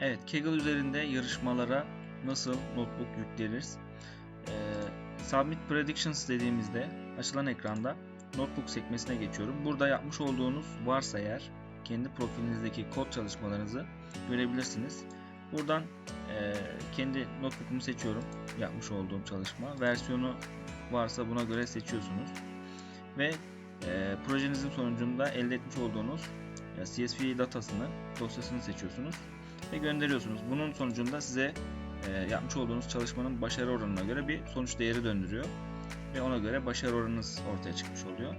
Evet, Kaggle üzerinde yarışmalara nasıl notebook yükleriz? Ee, Submit Predictions dediğimizde açılan ekranda notebook sekmesine geçiyorum. Burada yapmış olduğunuz varsa eğer kendi profilinizdeki kod çalışmalarınızı görebilirsiniz. Buradan e, kendi notebook'umu seçiyorum. Yapmış olduğum çalışma. Versiyonu varsa buna göre seçiyorsunuz. Ve e, projenizin sonucunda elde etmiş olduğunuz e, CSV datasını, dosyasını seçiyorsunuz ve gönderiyorsunuz. Bunun sonucunda size e, yapmış olduğunuz çalışmanın başarı oranına göre bir sonuç değeri döndürüyor ve ona göre başarı oranınız ortaya çıkmış oluyor.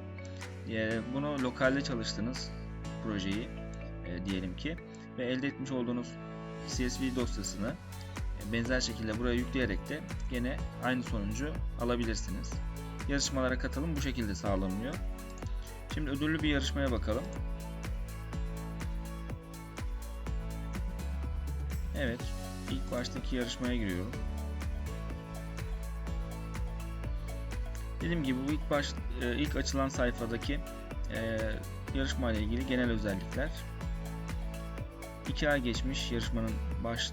E, bunu lokalde çalıştığınız projeyi e, diyelim ki ve elde etmiş olduğunuz CSV dosyasını e, benzer şekilde buraya yükleyerek de gene aynı sonucu alabilirsiniz. Yarışmalara katılım bu şekilde sağlanıyor. Şimdi ödüllü bir yarışmaya bakalım. Evet, ilk baştaki yarışmaya giriyorum. Dediğim gibi bu ilk baş e, ilk açılan sayfadaki e, yarışma ile ilgili genel özellikler. 2 ay geçmiş yarışmanın baş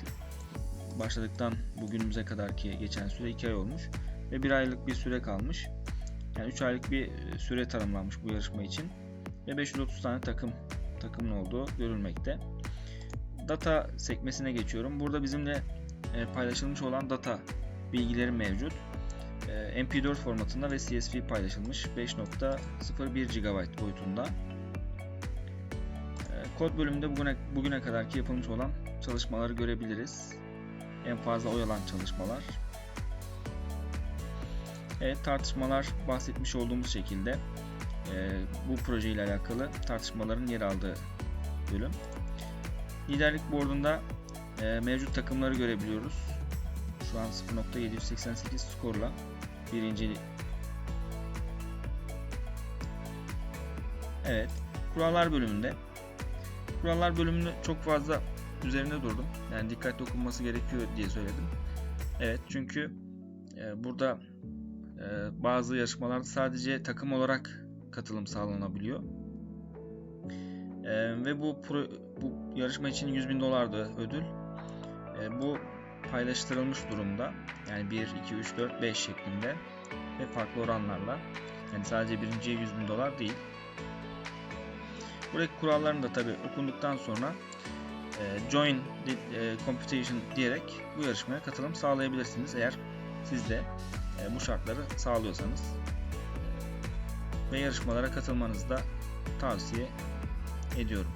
başladıktan bugünümüze kadar ki geçen süre 2 ay olmuş ve 1 aylık bir süre kalmış. Yani 3 aylık bir e, süre tanımlanmış bu yarışma için ve 530 tane takım takımın olduğu görülmekte. Data sekmesine geçiyorum. Burada bizimle e, paylaşılmış olan data bilgileri mevcut. E, MP4 formatında ve CSV paylaşılmış 5.01 GB boyutunda. E, kod bölümünde bugüne, bugüne kadarki yapılmış olan çalışmaları görebiliriz. En fazla oy alan çalışmalar. Evet tartışmalar bahsetmiş olduğumuz şekilde bu proje ile alakalı tartışmaların yer aldığı bölüm. Liderlik boardunda e, mevcut takımları görebiliyoruz. Şu an 0.788 skorla birinci. Evet. Kurallar bölümünde. Kurallar bölümünü çok fazla üzerinde durdum. Yani dikkatli okunması gerekiyor diye söyledim. Evet çünkü e, burada e, bazı yarışmalarda sadece takım olarak katılım sağlanabiliyor. E, ve bu pro, bu yarışma için 100 bin dolardı ödül. E, bu paylaştırılmış durumda. Yani 1, 2, 3, 4, 5 şeklinde ve farklı oranlarla. Yani sadece birinciye 100 bin dolar değil. Buradaki kurallarını da tabi okunduktan sonra e, join e, computation diyerek bu yarışmaya katılım sağlayabilirsiniz. Eğer siz de e, bu şartları sağlıyorsanız ve yarışmalara katılmanızı da tavsiye ediyorum.